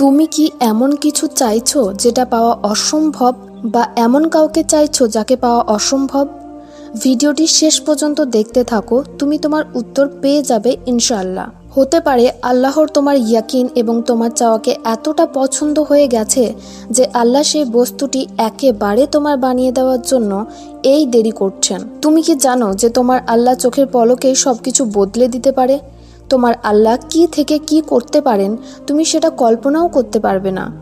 তুমি কি এমন কিছু চাইছো যেটা পাওয়া অসম্ভব বা এমন কাউকে চাইছো যাকে পাওয়া অসম্ভব? ভিডিওটি শেষ পর্যন্ত দেখতে থাকো, তুমি তোমার উত্তর পেয়ে যাবে ইনশাল্লাহ হতে পারে আল্লাহর তোমার ইয়াকিন এবং তোমার চাওয়াকে এতটা পছন্দ হয়ে গেছে যে আল্লাহ সেই বস্তুটি একেবারে তোমার বানিয়ে দেওয়ার জন্য এই দেরি করছেন। তুমি কি জানো যে তোমার আল্লাহ চোখের পলকেই সব কিছু বদলে দিতে পারে? তোমার আল্লাহ কি থেকে কি করতে পারেন, তুমি সেটা কল্পনাও করতে পারবে না।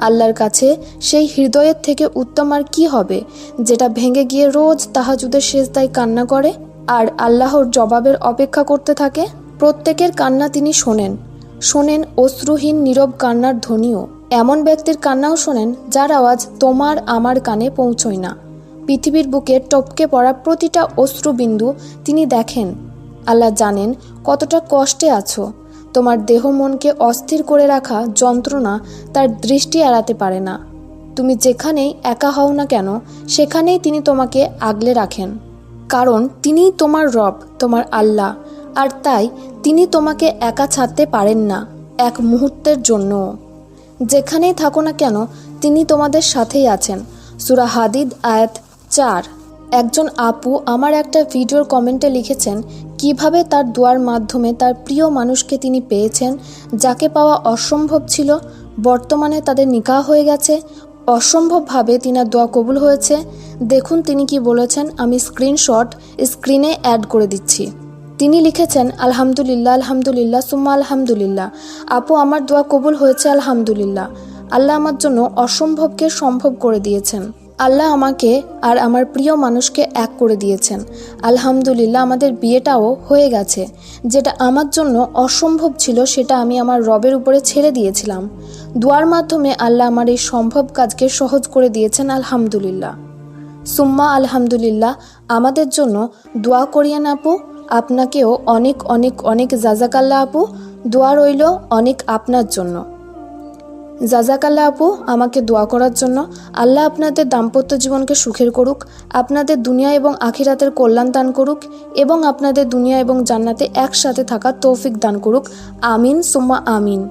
আল্লাহর কাছে সেই হৃদয়ের থেকে উত্তম আর কি হবে, যেটা ভেঙে গিয়ে রোজ তাহাজুদের শেষ শেষদায় কান্না করে? আর আল্লাহর জবাবের অপেক্ষা করতে থাকে? প্রত্যেকের কান্না তিনি শোনেন। শোনেন অশ্রুহীন নীরব কান্নার ধ্বনিও। এমন ব্যক্তির কান্নাও শোনেন, যার আওয়াজ তোমার আমার কানে পৌঁছয় না। পৃথিবীর বুকে টপকে পড়া প্রতিটা অশ্রুবিন্দু তিনি দেখেন। আল্লাহ জানেন, কতটা কষ্টে আছো। তোমার দেহ মনকে অস্থির করে রাখা যন্ত্রণা তার দৃষ্টি এড়াতে পারে না। তুমি যেখানেই একা হও না কেন, সেখানেই তিনি তোমাকে আগলে রাখেন। কারণ তিনিই তোমার রব, তোমার আল্লাহ, আর তাই তিনি তোমাকে একা ছাড়তে পারেন না, এক মুহূর্তের জন্যও। যেখানেই থাকো না কেন, তিনি তোমাদের সাথেই আছেন। সুরা হাদিদ আয়াত চার। একজন আপু আমার একটা ভিডিওর কমেন্টে লিখেছেন, কীভাবে তার দোয়ার মাধ্যমে তার প্রিয় মানুষকে তিনি পেয়েছেন, যাকে পাওয়া অসম্ভব ছিল, বর্তমানে তাদের নিকাহ হয়ে গেছে, অসম্ভবভাবে তিনার দোয়া কবুল হয়েছে, দেখুন তিনি কি বলেছেন, আমি স্ক্রিনশট স্ক্রিনে অ্যাড করে দিচ্ছি। তিনি লিখেছেন, আলহামদুলিল্লাহ আলহামদুলিল্লাহ, সুম্মা আলহামদুলিল্লাহ, আপু আমার দোয়া কবুল হয়েছে, আলহামদুলিল্লাহ, আল্লাহ আমার জন্য অসম্ভবকে সম্ভব করে দিয়েছেন। আল্লাহ আমাকে আর আমার প্রিয় মানুষকে এক করে দিয়েছেন। আলহামদুলিল্লাহ, আমাদের বিয়েটাও হয়ে গেছে। যেটা আমার জন্য অসম্ভব ছিল, সেটা আমি আমার রবের উপরে ছেড়ে দিয়েছিলাম। দোয়ার মাধ্যমে আল্লাহ আমার এই সম্ভব কাজকে সহজ করে দিয়েছেন, আলহামদুলিল্লাহ। সুম্মা, আলহামদুলিল্লাহ, আমাদের জন্য দোয়া করিয়েন আপু। আপনাকেও অনেক অনেক অনেক জাজাকাল্লা আপু। দোয়া রইল অনেক আপনার জন্য। জাজাকাল্লা আপু, আমাকে দোয়া করার জন্য আল্লাহ আপনাদের দাম্পত্য জীবনকে সুখের করুক, আপনাদের দুনিয়া এবং আখিরাতের কল্যাণ দান করুক এবং আপনাদের দুনিয়া এবং জান্নাতে একসাথে থাকা তৌফিক দান করুক। আমিন, সুম্মা আমিন।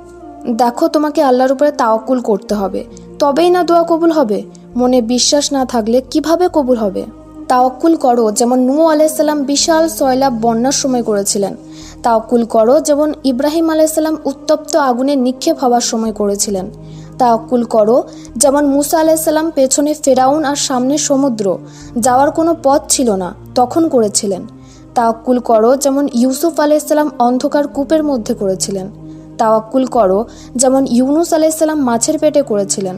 দেখো, তোমাকে আল্লাহর উপরে তাওয়াক্কুল করতে হবে। তবেই না দোয়া কবুল হবে? মনে বিশ্বাস না থাকলে কীভাবে কবুল হবে? তাওয়াক্কুল করো, যেমন নূ আলাইসাল্লাম বিশাল সয়লাভ বন্যার সময় করেছিলেন। তাওকুল করো যেমন ইব্রাহিম আলাইসাল্লাম উত্তপ্ত আগুনে নিক্ষেপ হওয়ার সময় করেছিলেন। তাওকুল করো যেমন মুসা আলাইসাল্লাম পেছনে ফেরাউন আর সামনে সমুদ্র, যাওয়ার কোনো পথ ছিল না, তখন করেছিলেন। তাওকুল করো যেমন ইউসুফ আলাইসাল্লাম অন্ধকার কূপের মধ্যে করেছিলেন। তাওয়াক্কুল করো যেমন ইউনুস আলাইসাল্লাম মাছের পেটে করেছিলেন।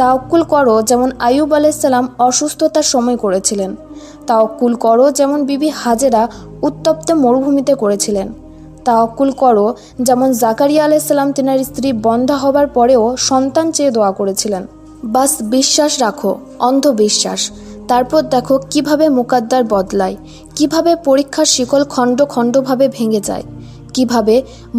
তাওকুল করো যেমন আয়ুব আলাইসাল্লাম অসুস্থতার সময় করেছিলেন। তাওকুল করো যেমন বিবি হাজেরা উত্তপ্ত মরুভূমিতে করেছিলেন। তাওকুল করো, যেমন জাকারিয়া আলাইসাল্লাম তেনার স্ত্রী বন্ধা হবার পরেও সন্তান চেয়ে দোয়া করেছিলেন। বাস বিশ্বাস রাখো, অন্ধবিশ্বাস। তারপর দেখো কীভাবে মুকাদ্দার বদলায়, কীভাবে পরীক্ষার শিকল খণ্ড খণ্ডভাবে ভেঙে যায়, কীভাবে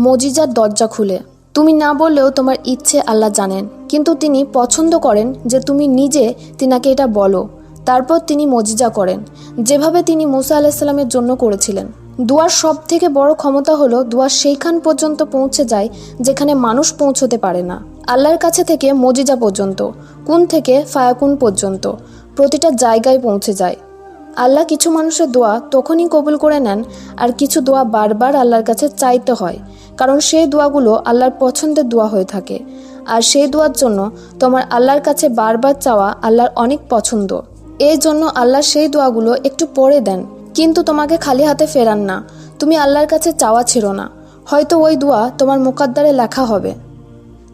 মজিজার দরজা খুলে। তুমি না বললেও তোমার ইচ্ছে আল্লাহ জানেন, কিন্তু তিনি পছন্দ করেন যে তুমি নিজে তিনাকে এটা বলো। তারপর তিনি মজিজা করেন, যেভাবে তিনি মুসা আলাহিসাল্লামের জন্য করেছিলেন। দুয়ার সব থেকে বড় ক্ষমতা হলো দুয়ার সেইখান পর্যন্ত পৌঁছে যায় যেখানে মানুষ পৌঁছতে পারে না। আল্লাহর কাছে থেকে মজিজা পর্যন্ত, কোন থেকে ফায়াকুন পর্যন্ত প্রতিটা জায়গায় পৌঁছে যায়। আল্লাহ কিছু মানুষের দোয়া তখনই কবুল করে নেন আর কিছু দোয়া বারবার আল্লাহর কাছে চাইতে হয়, কারণ সেই দোয়াগুলো আল্লাহর পছন্দের দোয়া হয়ে থাকে। আর সেই দোয়ার জন্য তোমার আল্লাহর কাছে বারবার চাওয়া আল্লাহর অনেক পছন্দ। এই জন্য আল্লাহ সেই দোয়াগুলো একটু পরে দেন। কিন্তু তোমাকে খালি হাতে ফেরান না। তুমি আল্লাহর কাছে চাওয়া ছিল না। হয়তো ওই দোয়া তোমার মোকাদ্দারে লেখা হবে।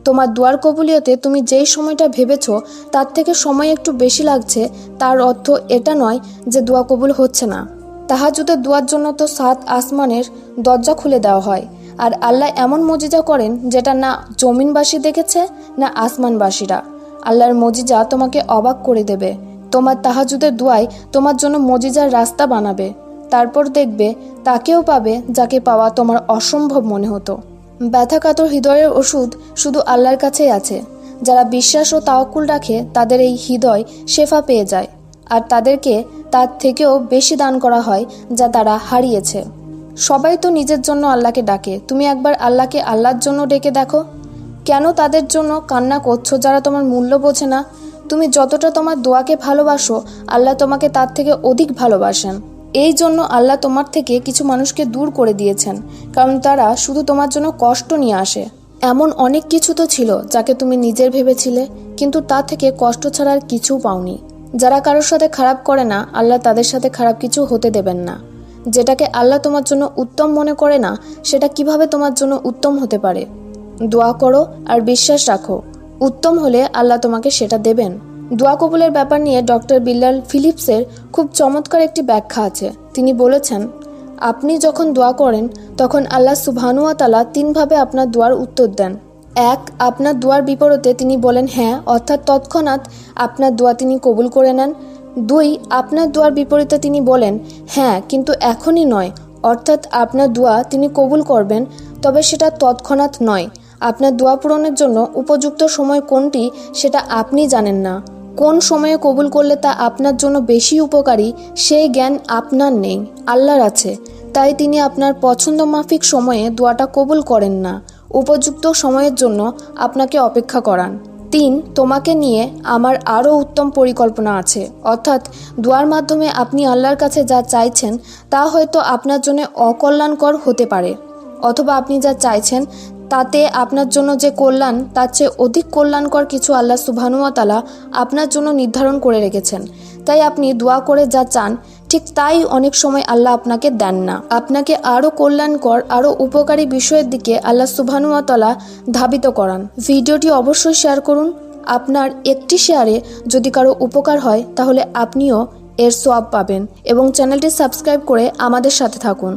তোমার দুয়ার কবুলিয়তে তুমি যেই সময়টা ভেবেছ, তার থেকে সময় একটু বেশি লাগছে, তার অর্থ এটা নয় যে দোয়া কবুল হচ্ছে না। তাহাজুদের দোয়ার জন্য তো সাত আসমানের দরজা খুলে দেওয়া হয়। আর আল্লাহ এমন মজিজা করেন যেটা না জমিনবাসী দেখেছে, না আসমানবাসীরা। আল্লাহর মজিজা তোমাকে অবাক করে দেবে। তোমার তাহাজুদের দোয়াই তোমার জন্য মজিজার রাস্তা বানাবে। তারপর দেখবে তাকেও পাবে যাকে পাওয়া তোমার অসম্ভব মনে হতো। ব্যথাকাতর হৃদয়ের ওষুধ শুধু আল্লাহর কাছেই আছে। যারা বিশ্বাস ও তাওকুল রাখে, তাদের এই হৃদয় শেফা পেয়ে যায়। আর তাদেরকে তার থেকেও বেশি দান করা হয় যা তারা হারিয়েছে। সবাই তো নিজের জন্য আল্লাহকে ডাকে। তুমি একবার আল্লাহকে আল্লাহর জন্য ডেকে দেখো। কেন তাদের জন্য কান্না করছ যারা তোমার মূল্য বোঝে না? তুমি যতটা তোমার দোয়াকে ভালোবাসো, আল্লাহ তোমাকে তার থেকে অধিক ভালোবাসেন। এই জন্য আল্লাহ তোমার থেকে কিছু মানুষকে দূর করে দিয়েছেন, কারণ তারা শুধু তোমার জন্য কষ্ট নিয়ে আসে। এমন অনেক কিছু তো ছিল যাকে তুমি নিজের ভেবেছিলে, কিন্তু তা থেকে কষ্ট ছাড়া আর কিছু পাওনি। যারা কারোর সাথে খারাপ করে না, আল্লাহ তাদের সাথে খারাপ কিছু হতে দেবেন না। যেটাকে আল্লাহ তোমার জন্য উত্তম মনে করে না, সেটা কীভাবে তোমার জন্য উত্তম হতে পারে? দোয়া করো আর বিশ্বাস রাখো। উত্তম হলে আল্লাহ তোমাকে সেটা দেবেন। দোয়া কবুলের ব্যাপার নিয়ে ডক্টর বিল্লাল ফিলিপসের খুব চমৎকার একটি ব্যাখ্যা আছে। তিনি বলেছেন, আপনি যখন দোয়া করেন, তখন আল্লাহ সুবহানুয়া তালা তিনভাবে আপনার দোয়ার উত্তর দেন। এক, আপনার দোয়ার বিপরীতে তিনি বলেন হ্যাঁ অর্থাৎ তৎক্ষণাৎ আপনার দোয়া তিনি কবুল করে নেন। দুই, আপনার দোয়ার বিপরীতে তিনি বলেন হ্যাঁ কিন্তু এখনই নয়। অর্থাৎ আপনার দোয়া তিনি কবুল করবেন, তবে সেটা তৎক্ষণাৎ নয়। আপনার দোয়া পূরণের জন্য উপযুক্ত সময় কোনটি সেটা আপনি জানেন না। কোন সময়ে কবুল করলে তা আপনার জন্য বেশি উপকারী সেই জ্ঞান আপনার নেই, আল্লাহর আছে। তাই তিনি আপনার পছন্দ মাফিক সময়ে দোয়াটা কবুল করেন না। উপযুক্ত সময়ের জন্য আপনাকে অপেক্ষা করান। তিন, তোমাকে নিয়ে আমার আরও উত্তম পরিকল্পনা আছে। অর্থাৎ, দোয়ার মাধ্যমে আপনি আল্লাহর কাছে যা চাইছেন, তা হয়তো আপনার জন্য অকল্যাণকর হতে পারে। অথবা আপনি যা চাইছেন তাতে আপনার জন্য যে কল্যাণ, তার চেয়ে অধিক কল্যাণকর কিছু আল্লাহ সুবহানুয়াতালা আপনার জন্য নির্ধারণ করে রেখেছেন। তাই আপনি দোয়া করে যা চান, ঠিক তাই অনেক সময় আল্লাহ আপনাকে দেন না। আপনাকে আরও কল্যাণকর, আরও উপকারী বিষয়ের দিকে আল্লাহ সুবহানুয়াতালা ধাবিত করান। ভিডিওটি অবশ্যই শেয়ার করুন। আপনার একটি শেয়ারে যদি কারও উপকার হয়, তাহলে আপনিও এর সোয়াব পাবেন এবং চ্যানেলটি সাবস্ক্রাইব করে আমাদের সাথে থাকুন।